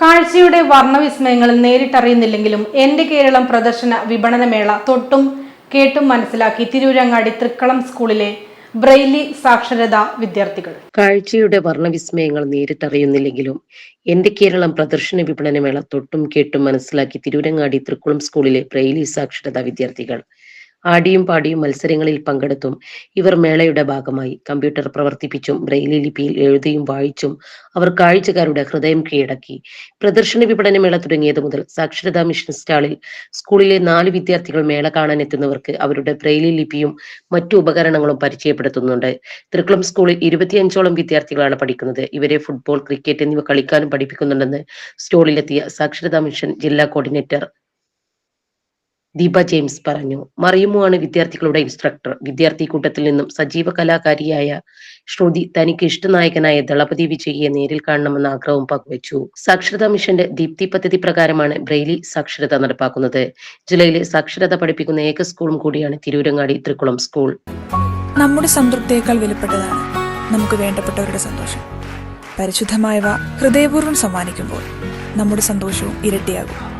കാഴ്ചയുടെ വർണവിസ്മയങ്ങൾ നേരിട്ടറിയുന്നില്ലെങ്കിലും എന്റെ കേരളം പ്രദർശന വിപണനമേള തൊട്ടും കേട്ടും മനസ്സിലാക്കി തിരൂരങ്ങാടി തൃക്കളം സ്കൂളിലെ ബ്രെയിലി സാക്ഷരതാ വിദ്യാർത്ഥികൾ. കാഴ്ചയുടെ വർണവിസ്മയങ്ങൾ നേരിട്ടറിയുന്നില്ലെങ്കിലും എന്റെ കേരളം പ്രദർശന വിപണനമേള തൊട്ടും കേട്ടും മനസ്സിലാക്കി തിരൂരങ്ങാടി തൃക്കുളം സ്കൂളിലെ ബ്രെയിലി സാക്ഷരതാ വിദ്യാർത്ഥികൾ. ആടിയും പാടിയും മത്സരങ്ങളിൽ പങ്കെടുത്തും ഇവർ മേളയുടെ ഭാഗമായി. കമ്പ്യൂട്ടർ പ്രവർത്തിപ്പിച്ചും ബ്രെയിലി ലിപിയിൽ എഴുതിയും വായിച്ചും അവർ കാഴ്ചക്കാരുടെ ഹൃദയം കീഴടക്കി. പ്രദർശന വിപണന മേള തുടങ്ങിയത് മുതൽ സാക്ഷരതാ മിഷൻ സ്റ്റാളിൽ സ്കൂളിലെ നാല് വിദ്യാർത്ഥികൾ മേള കാണാൻ എത്തുന്നവർക്ക് അവരുടെ ബ്രെയിലി ലിപിയും മറ്റു ഉപകരണങ്ങളും പരിചയപ്പെടുത്തുന്നുണ്ട്. തൃക്കുളം സ്കൂളിൽ ഇരുപത്തിയഞ്ചോളം വിദ്യാർത്ഥികളാണ് പഠിക്കുന്നത്. ഇവരെ ഫുട്ബോൾ ക്രിക്കറ്റ് എന്നിവ കളിക്കാനും പഠിപ്പിക്കുന്നുണ്ടെന്ന് സ്റ്റോളിലെത്തിയ സാക്ഷരതാ മിഷൻ ജില്ലാ കോർഡിനേറ്റർ ദീപ ജെയിംസ് പറഞ്ഞു. മറിയുമാണ് വിദ്യാർത്ഥികളുടെ ഇൻസ്ട്രക്ടർ വിദ്യാർത്ഥി കൂട്ടത്തിൽ നിന്നും സജീവ കലാകാരിയായ ശ്രുതി തനിക്ക് ഇഷ്ടനായകനായ ദളപതി വിജയിയെ നേരിൽ കാണണമെന്ന ആഗ്രഹവും പങ്കുവച്ചു. സാക്ഷരതാ മിഷന്റെ ദീപ്തി പദ്ധതി പ്രകാരമാണ് ബ്രെയിലി സാക്ഷരത നടപ്പാക്കുന്നത്. ജില്ലയിലെ സാക്ഷരത പഠിപ്പിക്കുന്ന ഏക സ്കൂളും കൂടിയാണ് തിരൂരങ്ങാടി തൃക്കുളം സ്കൂൾ. നമ്മുടെ സംതൃപ്തിയേക്കാൾ വിലപ്പെട്ടതാണ് നമുക്ക് വേണ്ടപ്പെട്ടവരുടെ സന്തോഷം. പരിശുദ്ധമായവ ഹൃദയപൂർവം സമ്മാനിക്കുമ്പോൾ നമ്മുടെ സന്തോഷവും ഇരട്ടിയാകും.